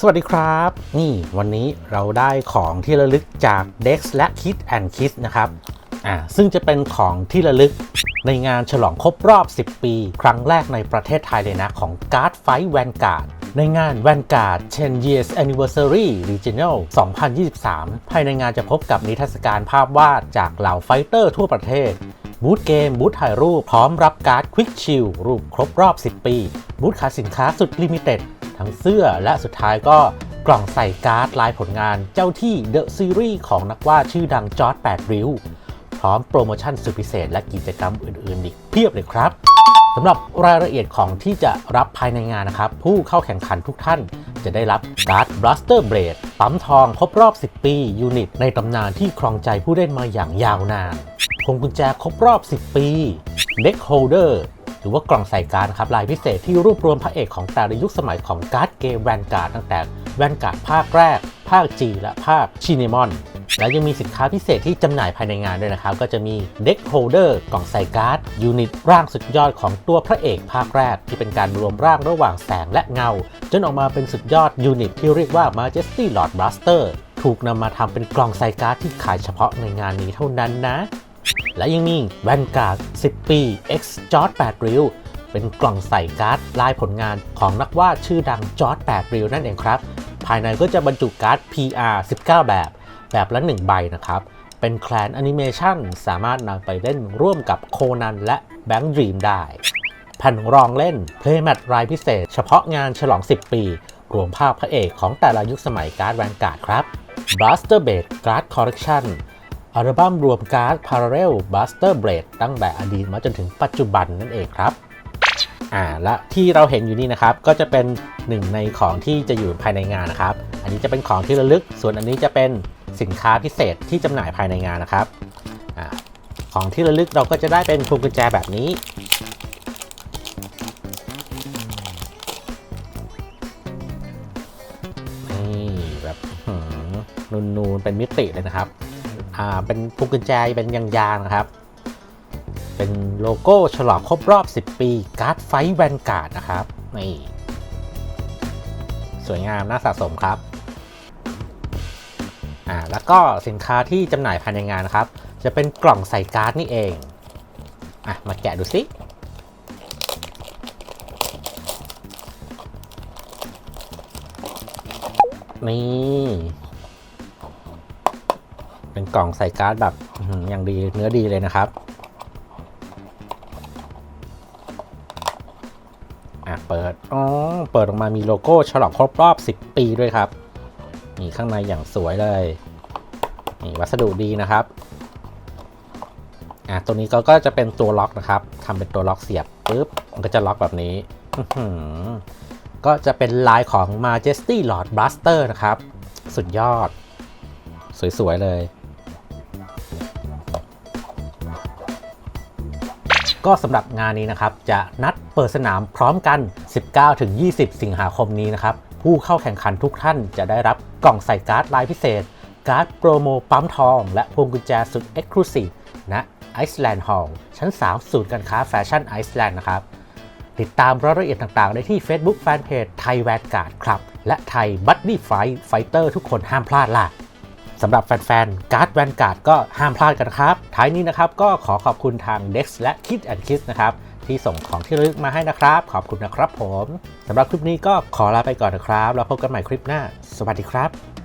สวัสดีครับ นี่วันนี้เราได้ของที่ระลึกจาก Dex และ Kit and Kiss นะครับอ่าซึ่งจะเป็นของที่ระลึกในงานฉลองครบรอบ 10 ปี ครั้งแรกในประเทศไทยเลยนะของ Guard Fight Vanguard ในงาน Vanguard 10 Years Anniversary Regional 2023 ภายในงานจะพบกับนิทรรศการภาพวาดจากเหล่าไฟเตอร์ทั่วประเทศบูธเกมบูธถ่ายรูป พร้อมรับการ์ด Quick Chill รูปครบรอบ 10 ปีบูธขายสินค้าสุดลิมิเต็ด ทั้งเสื้อและสุดท้ายก็กล่องใส่การ์ดลายผลงานเจ้าที่ The Series ของนักวาดชื่อดังจอร์ด8ริ้ว พร้อมโปรโมชั่นสุดพิเศษและกิจกรรมอื่นๆ อีกเพียบเลยครับสำหรับรายละเอียดของที่จะรับภายในงานนะครับ ผู้เข้าแข่งขันทุกท่านจะได้รับการ์ด Blaster Blade ปั๊มทองครบรอบ 10 ปี ยูนิต ในตำนานที่ครองใจผู้เล่นมาอย่างยาวนานพวงกุญแจครบรอบ 10 ปี Deck Holder หรือว่ากล่องใส่การ์ดครับลายพิเศษที่รวบรวมพระเอกของแต่ละยุคสมัยของการ์ดเกมแวนการ์ดตั้งแต่แวนการ์ดภาคแรก ภาค G และภาคชินิมอนและยังมีสินค้าพิเศษที่จำหน่ายภายในงานด้วยนะครับ ก็จะมี Deck Holder กล่องใส่การ์ด ยูนิตร่างสุดยอดของตัวพระเอกภาคแรก ที่เป็นการรวมร่างระหว่างแสงและเงา จนออกมาเป็นสุดยอดยูนิตที่เรียกว่า Majesty Lord Blaster ถูกนำมาทำเป็นกล่องใส่การ์ดที่ขายเฉพาะในงานนี้เท่านั้นนะ และยังมีแวนการ์ด10 ปี X จอร์ด8ริ้วเป็นกล่องใส่การ์ดลายผลงานของนักวาดชื่อดังจอร์ด8ริ้วนั่นเองครับ ภายในก็จะบรรจุการ์ด PR 19 แบบ แบบละ 1 ใบนะครับ เป็นแคลนแอนิเมชันสามารถนำไปเล่นร่วมกับโคนันและแบงค์ดรีมได้ แผ่นรองเล่น Playmat รายพิเศษ เฉพาะงานฉลอง 10 ปี รวมภาพพระเอกของแต่ละยุคสมัยการ์ดแวนการ์ดครับ Blaster b a s e Card Collection อัลบั้มรวมการ์ด Parallel Buster Blade ตั้งแต่อดีตมาจนถึงปัจจุบันนั่นเองครับอ่าและที่เราเห็นอยู่นี่นะครับก็จะเป็นหนึ่งในของที่จะอยู่ภายในงานนะครับ อันนี้จะเป็นของที่ระลึก ส่วนอันนี้จะเป็นสินค้าพิเศษที่จำหน่ายภายในงานนะครับอ่าของที่ระลึกเราก็จะได้เป็นพวงกุญแจแบบนี้ นี่แบบนูนๆเป็นมิติเลยนะครับ อ่าเป็นพวงกุญแจเป็นยางๆนะครับ เป็นโลโก้ฉลองครบรอบ 10 ปีการ์ดไฟแวนการ์ดนะครับนี่สวยงามน่าสะสมครับอ่าแล้วก็สินค้าที่จำหน่ายภายในงานนะครับ จะเป็นกล่องใส่การ์ดนี่เองอะมาแกะดูสินี่ เป็นกล่องใส่การ์ดแบบอย่างดีเนื้อดีเลยนะครับอะเปิดอ๋อเปิดออกมามีโลโก้ฉลองครบรอบ 10 ปีด้วยครับนี่ข้างในอย่างสวยเลยนี่วัสดุดีนะครับอะตัวนี้ก็ก็จะเป็นตัวล็อกนะครับทำเป็นตัวล็อกเสียบปุ๊บมันก็จะล็อกแบบนี้ก็จะเป็นลายของ Majesty Lord Blaster นะครับ สุดยอด สวย ๆ เลย ก็สำหรับงานนี้นะครับจะนัดเปิดสนามพร้อมกัน 19-20 สิงหาคมนี้นะครับผู้เข้าแข่งขันทุกท่านจะได้รับกล่องใส่การ์ดลายพิเศษ การ์ดโปรโมปั๊มทอง และพวงกุญแจสุด Exclusive ณ Iceland Hall ชั้น 3 ศูนย์การค้าแฟชั่นไอซ์แลนด์นะครับ ติดตามรายละเอียดต่างๆ ได้ที่ Facebook Fanpage ไทยแวนการ์ดครับ และไทยบัดดี้ไฟไฟเตอร์ทุกคนห้ามพลาดล่ะ สำหรับแฟนๆ การ์ดแวนการ์ดก็ห้ามพลาดกันครับ ท้ายนี้นะครับก็ขอขอบคุณทาง Dex และ Kid and Kids นะครับที่ส่งของที่ระลึกมาให้นะครับ ขอบคุณนะครับผมสำหรับคลิปนี้ก็ขอลาไปก่อนนะครับ แล้วพบกันใหม่คลิปหน้า สวัสดีครับ